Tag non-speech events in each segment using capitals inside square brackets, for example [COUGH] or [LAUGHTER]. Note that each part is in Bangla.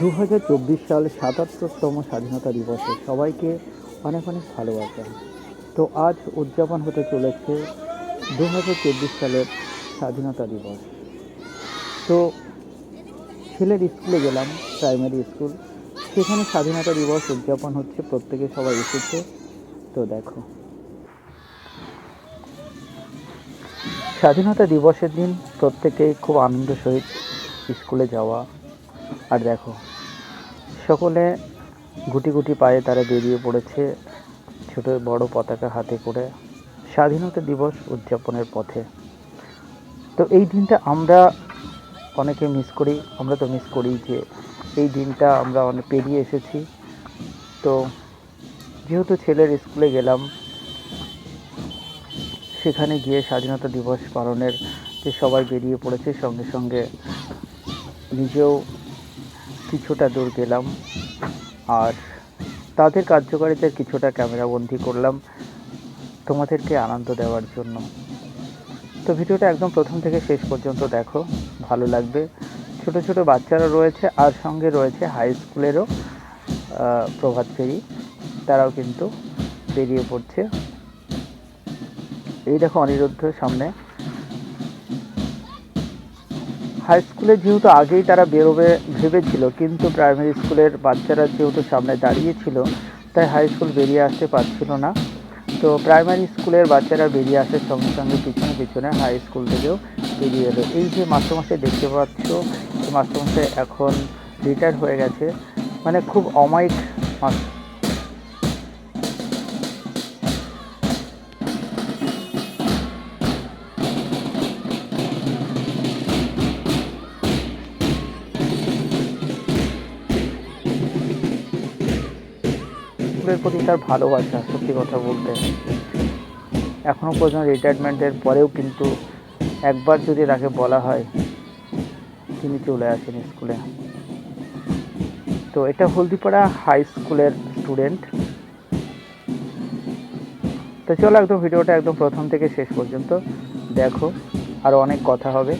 দু সাল সাতাত্তরতম স্বাধীনতা দিবসে সবাইকে অনেক অনেক ভালোবাসা। তো আজ উদযাপন হতে চলেছে দু হাজার চব্বিশ সালের স্বাধীনতা দিবস। তো ছেলের স্কুলে গেলাম, প্রাইমারি স্কুল। সেখানে স্বাধীনতা দিবস উদযাপন হচ্ছে, প্রত্যেকে সবাই এসেছে। তো দেখো। স্বাধীনতা দিবসের দিন প্রত্যেকে খুব আনন্দ সহিত স্কুলে যাওয়া। আর দেখো সকলে গুটি গুটি পায়ে তারা বেরিয়ে পড়েছে ছোট বড় পতাকা হাতে করে স্বাধীনতা দিবস উদযাপনের পথে। তো এই দিনটা আমরা অনেকে মিস করি, আমরা তো মিস করি যে এই দিনটা আমরা অনেক পেরিয়ে এসেছি। তো যেহেতু ছেলের স্কুলে গেলাম, সেখানে গিয়ে স্বাধীনতা দিবস পালনের যে সবাই বেরিয়ে পড়েছে সঙ্গে সঙ্গে নিজেও কিছুটা দূর গেলাম আর তাদের কার্যকারিতার কিছুটা ক্যামেরাবন্দি করলাম তোমাদেরকে আনন্দ দেওয়ার জন্য। তো ভিডিওটা একদম প্রথম থেকে শেষ পর্যন্ত দেখো, ভালো লাগবে। ছোট ছোট বাচ্চারা রয়েছে আর সঙ্গে রয়েছে হাই স্কুলেরও প্রভাত ফেরি। তারাও কিন্তু বেরিয়ে পড়ছে। এই দেখো অনিরুদ্ধ সামনে। হাই স্কুলে যেহেতু আগেই তারা বেরোবে ভেবেছিল, কিন্তু প্রাইমারি স্কুলের বাচ্চারা যেহেতু সামনে দাঁড়িয়েছিল তাই হাই স্কুল বেরিয়ে আসতে পারছিল না। তো প্রাইমারি স্কুলের বাচ্চারা বেরিয়ে আসার সঙ্গে সঙ্গে পিছনে পিছনে হাই স্কুল থেকেও বেরিয়ে এলো। এই যে মাস্টারমশাই দেখতে পাচ্ছ, মাস্টারমশাই এখন রিটায়ার হয়ে গেছে। মানে খুব অমায়িক মাস্টার স্কুলের প্রতি তার ভালোবাসা, সত্যি কথা বলতে। এখনও পর্যন্ত রিটায়ারমেন্টের পরেও কিন্তু একবার যদি তাকে বলা হয়, তিনি চলে আসেন স্কুলে। তো এটা হলদিপাড়া হাই স্কুলের স্টুডেন্ট তো চলো একদম ভিডিওটা একদম প্রথম থেকে শেষ পর্যন্ত দেখো আরও অনেক কথা হবে।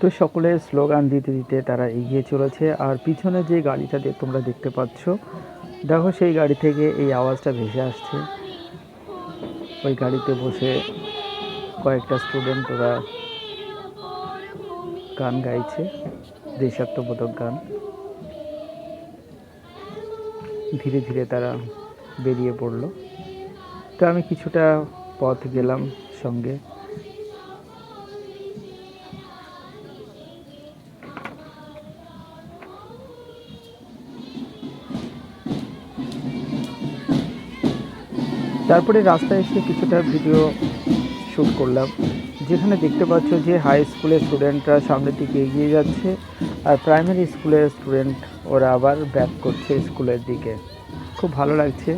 তো সকলে স্লোগান দিতে দিতে তারা এগিয়ে চলেছে আর পিছনে যে গাড়িটা তোমরা দেখতে পাচ্ছ, দেখো সেই গাড়ি থেকে এই আওয়াজটা ভেসে আসছে। ওই গাড়িতে বসে কয়েকটা স্টুডেন্ট ওরা গান গাইছে দেশাত্মবোধক গান। ধীরে ধীরে তারা বেরিয়ে পড়ল। তো আমি কিছুটা পথ গেলাম সঙ্গে। তারপরে রাস্তায় এসে কিছুটা ভিডিও শ্যুট করলাম। যেখানে দেখতে পাচ্ছ যে হাই স্কুলের স্টুডেন্টরা সামনের দিকে এগিয়ে যাচ্ছে আর প্রাইমারি স্কুলের স্টুডেন্ট ওরা আবার ব্যাক করছে স্কুলের দিকে। খুব ভালো লাগছে।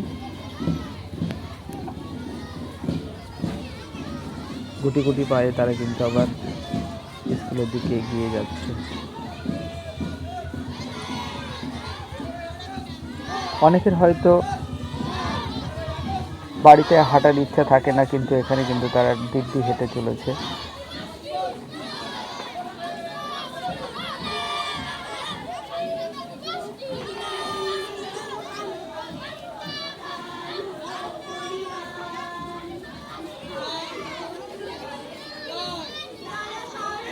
গুটি গুটি পায়ে তারা কিন্তু আবার স্কুলের দিকে এগিয়ে যাচ্ছে। অনেকের হয়তো বাড়িতে হাঁটার ইচ্ছা থাকে না, কিন্তু এখানে কিন্তু তারা দিব্যি হেঁটে চলেছে।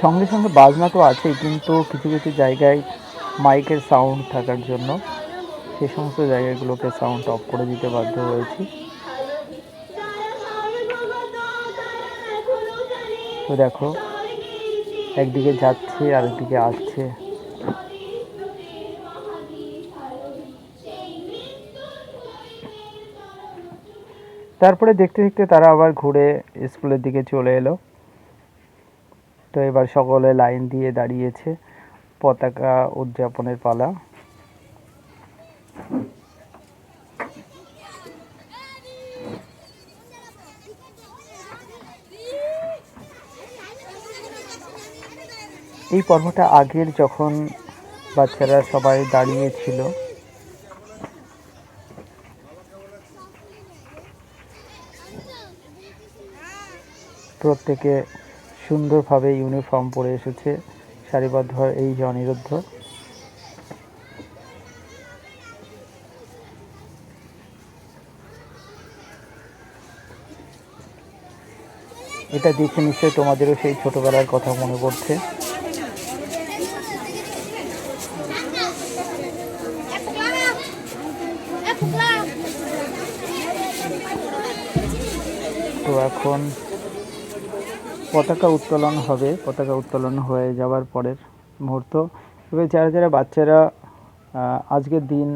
সঙ্গে সঙ্গে বাজনা তো আছেই, কিন্তু কিছু কিছু জায়গায় মাইকের সাউন্ড থাকার জন্য সে সমস্ত জায়গাগুলোকে সাউন্ড অফ করে দিতে বাধ্য হয়েছি। তো দেখো, একদিকে যাচ্ছে, আরেকদিকে আসছে। তারপরে দেখতে দেখতে তারা আবার ঘুরে স্কুলের দিকে চলে এলো। তো এবার সকলে লাইন দিয়ে দাঁড়িয়েছে, পতাকা উদযাপনের পালা। এই পর্বটা আগের যখন বাচ্চারা সবাই দাঁড়িয়েছিল। প্রত্যেকে সুন্দরভাবে ইউনিফর্ম পরে এসেছে সারিবদ্ধ এই যে অনিরুদ্ধ। এটা দেখে নিশ্চয়ই তোমাদেরও সেই ছোটবেলার কথা মনে পড়ছে। এখন পতাকা উত্তোলন হবে, পতাকা উত্তোলন হয়ে যাওয়ার পরের মুহূর্ত। এবার যারা যারা বাচ্চারা আজকের দিন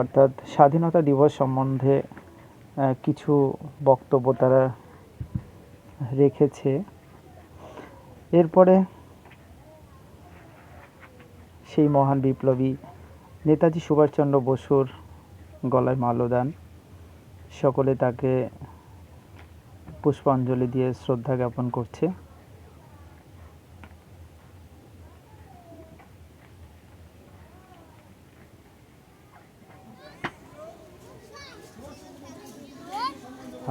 অর্থাৎ স্বাধীনতা দিবস সম্বন্ধে কিছু বক্তব্য তারা রেখেছে, এরপরে সেই মহান বিপ্লবী নেতাজি সুভাষচন্দ্র বসুর গলায় মাল্যদান। সকলে তাকে পুষ্পাঞ্জলি দিয়ে শ্রদ্ধা জ্ঞাপন করছে।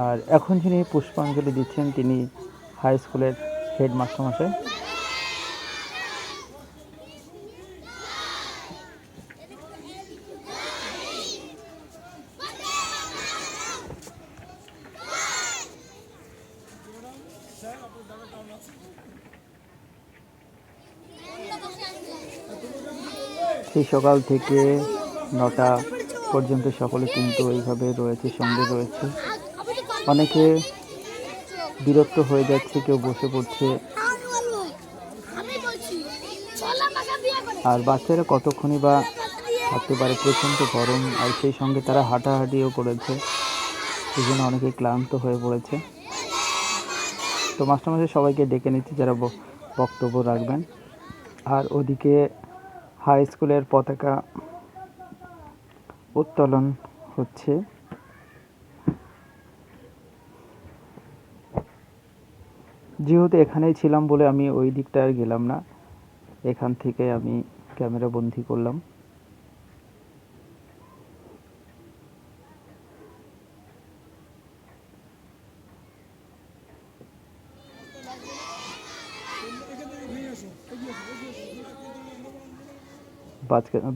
আর এখন যিনি পুষ্পাঞ্জলি দিচ্ছেন, তিনি হাই স্কুলের হেড মাস্টারমশাই সেই সকাল থেকে নটা পর্যন্ত সকলে কিন্তু এইভাবে রয়েছে, সঙ্গে রয়েছে। অনেকে বিরক্ত হয়ে যাচ্ছে, কেউ বসে পড়ছে। আর বাচ্চারা কতক্ষণই বা থাকতে পারে, প্রচণ্ড গরম, আর সেই সঙ্গে তারা হাঁটাহাঁটিও করেছে। এই জন্য অনেকে ক্লান্ত হয়ে পড়েছে। তো মাস্টারমশাই সবাইকে ডেকে নিচ্ছে, যারা বক্তব্য রাখবেন। আর ওদিকে হাই স্কুলের পতাকা উত্তোলন হচ্ছে। যেহেতু এখানেই ছিলাম বলে আমি ওই দিকটা আর গেলাম না, এখান থেকে আমি ক্যামেরা বন্দি করলাম।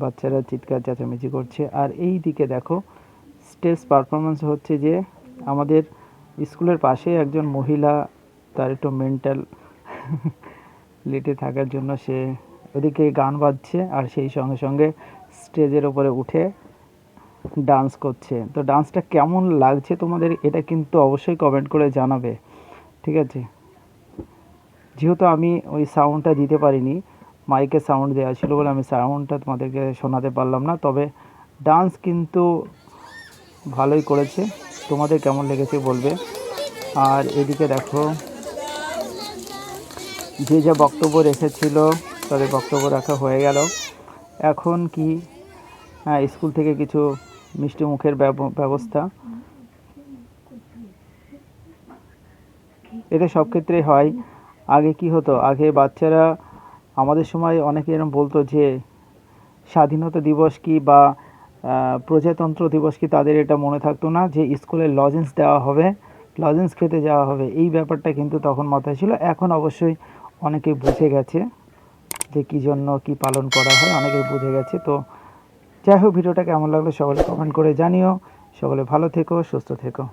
বাচ্চারা চিৎকার, চেঁচামেচি করছে। আর এই দিকে দেখো স্টেজ পারফরমেন্স হচ্ছে যে আমাদের স্কুলের পাশে একজন মহিলা, তার একটু মেন্টাল লেটে [LAUGHS] থাকার জন্য সে ওদিকে গান বাজছে আর সেই সঙ্গে সঙ্গে স্টেজের ওপরে উঠে ডান্স করছে। তো ডান্সটা কেমন লাগছে তোমাদের এটা কিন্তু অবশ্যই কমেন্ট করে জানাবে। ঠিক আছে? যেহেতু আমি ওই সাউন্ডটা দিতে পারিনি মাইকে সাউন্ড দেওয়া ছিল বলে আমি সাউন্ডটা তোমাদেরকে শোনাতে পারলাম না। তবে ডান্স কিন্তু ভালোই করেছে। তোমাদের কেমন লেগেছে বলবে? আর এদিকে দেখো, যে যা বক্তব্য রেখেছিল, তাদের বক্তব্য রাখা হয়ে গেল। এখন কি হ্যাঁ স্কুল থেকে কিছু মিষ্টি মুখের ব্যবস্থা। এটা সব ক্ষেত্রেই হয়। আগে কি হতো? আগে বাচ্চারা আমাদের সময় অনেকে এরকম বলতো যে, স্বাধীনতা দিবস কি বা প্রজাতন্ত্র দিবস কি তাদের এটা মনে থাকতো না যে, স্কুলে লজেন্স দেওয়া হবে লজেন্স খেতে যাওয়া হবে। এই ব্যাপারটা কিন্তু তখন মাথায় ছিল। এখন অবশ্যই অনেকে বুঝে গেছে যে, কী জন্য কি পালন করা হয়। অনেকে বুঝে গেছে। তো যাই হোক, ভিডিওটা কেমন লাগল সকলে কমেন্ট করে জানিও। সকলে ভালো থেকো, সুস্থ থেকো।